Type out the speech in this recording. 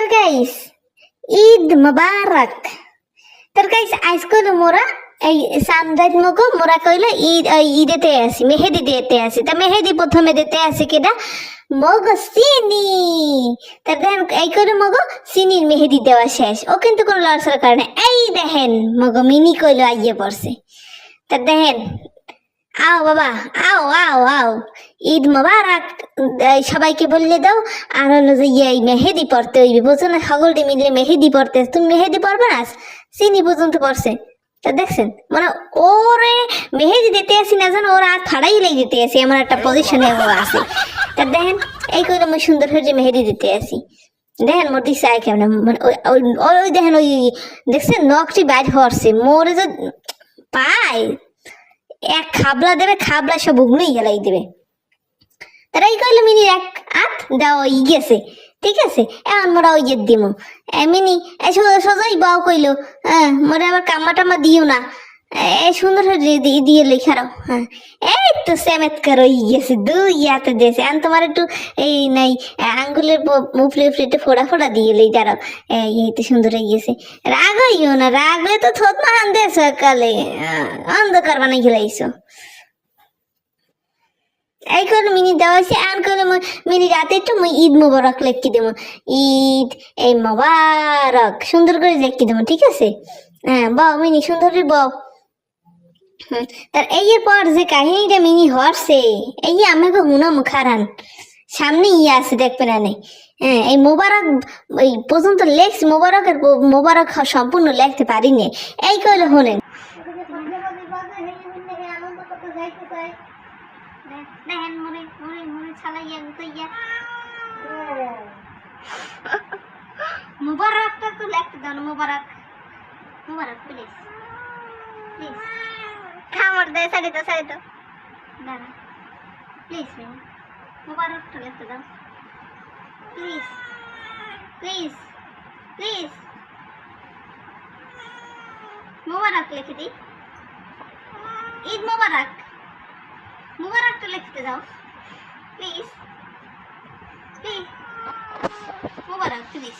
तर গাইস ঈদ মোবারক তোর গাইস আজকাল মোরা এই সামদাইত মগো মোরা কইল ঈদ ঈদেতে আসি মেহেদি দিতে আসি তা মেহেদি প্রথমে দিতে আসি কেডা মগ সিনি তার দেখেন এই করে মগ সিনির মেহেদি দেওয়া শেষ ও কিন্তু কোনো লড়সার কারণে এই দেখেন মগ মিনি কইল আইয়ে পড়ছে তা দেখেন আও বাবা, আও আও আও। ঈদ মোবারক সবাইকে বললে দাও। আর হলো যে ইয়ে মেহেদি পড়তে হইবে বুঝো না? সকলটি মিলে মেহেদি পড়তে। তুমি মেহেদি পড়বে না? চিনি পর্যন্ত পড়ছে। তা দেখছেন? মানে ওরে মেহেদি দিতে আসি না জানো? ওরা আর ফাড়াই লেগে দিতে আসি। আমার একটা পজিশনে আছে। তা দেখেন, এই করে আমি সুন্দর হয়ে মেহেদি দিতে আসি। দেখেন মোর চাই কেমন? মানে ওই দেখেন ওই, দেখছেন? নখটি বাইর হরছে মোরে যে পায়। এক খাবলা দেবে, খাবলা সব উগলই গেলাই দেবে। তারাই কইলো মিনি এক আত দাও ই গেছে, ঠিক আছে? এখন মোরা ওই যে দিমু। মিনি সজাই বাও কইলো হ্যাঁ মোরা আবার কামা টামা দিও না। সুন্দর করে দিয়ে- দিয়ে লেখারও হ্যাঁ। এই তো সেমেতকার ওই গেছে দুই ইয়াতে দিয়েছে তোমার একটু এই নাই আঙ্গুলের একটু ফোড়া ফোড়া দিয়ে লেই এই তো সুন্দর রাগ হইও না রাগ তো না আনতে সকালে অন্ধকার বানাই খেলাইছো এই করে মিনি দেওয়া হয়েছে আর করে মই- মিনি রাতে একটু ঈদ মোবারক লেখি দেবো। ঈদ এই মোবারক সুন্দর করে লেখি দেবো ঠিক আছে? হ্যাঁ বাও মিনি সুন্দর করে হুম, তার এই পর যে কাহিনীটা মিনি হরছে, এই আমাকে হুনাম খারান সামনে ইয়ে আছে দেখবে না। হ্যাঁ এই মোবারক, এই পর্যন্ত লেখছি, মোবারকের মোবারক সম্পূর্ণ লিখতে পারিনি। এই কইলে হলেন দেখেন তো লিখতে দাও মুবারক। মুবারক প্লিজ প্লিজ খামর দে সারি তো সারি তো। দাঁড়া। প্লিজ মুবারকটা লিখতে দাও। প্লিজ প্লিজ প্লিজ মুবারক লিখে দিই। ঈদ মুবারক। মুবারকটা লিখতে দাও। Please please Mubarak please